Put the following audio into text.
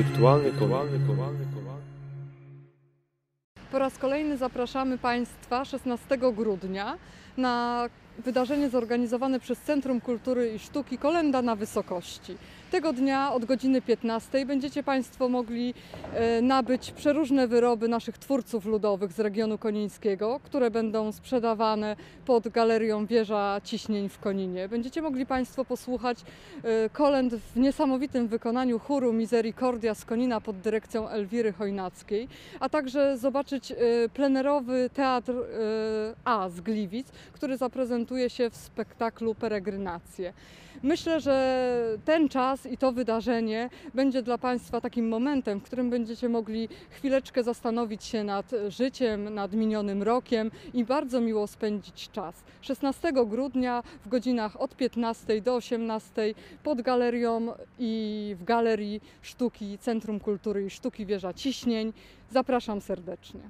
wirtualny koniec. Po raz kolejny zapraszamy Państwa 16 grudnia na wydarzenie zorganizowane przez Centrum Kultury i Sztuki Kolenda na Wysokości. Tego dnia od godziny 15 będziecie Państwo mogli e, nabyć przeróżne wyroby naszych twórców ludowych z regionu konińskiego, które będą sprzedawane pod galerią Wieża Ciśnień w Koninie. Będziecie mogli Państwo posłuchać e, kolęd w niesamowitym wykonaniu chóru Misericordia z Konina pod dyrekcją Elwiry Chojnackiej, a także zobaczyć e, plenerowy teatr e, A z Gliwic, który zaprezentuje się w spektaklu Peregrinacje. Myślę, że ten czas i to wydarzenie będzie dla Państwa takim momentem, w którym będziecie mogli chwileczkę zastanowić się nad życiem, nad minionym rokiem i bardzo miło spędzić czas. 16 grudnia w godzinach od 15 do 18 pod galerią i w Galerii Sztuki Centrum Kultury i Sztuki Wieża Ciśnień. Zapraszam serdecznie.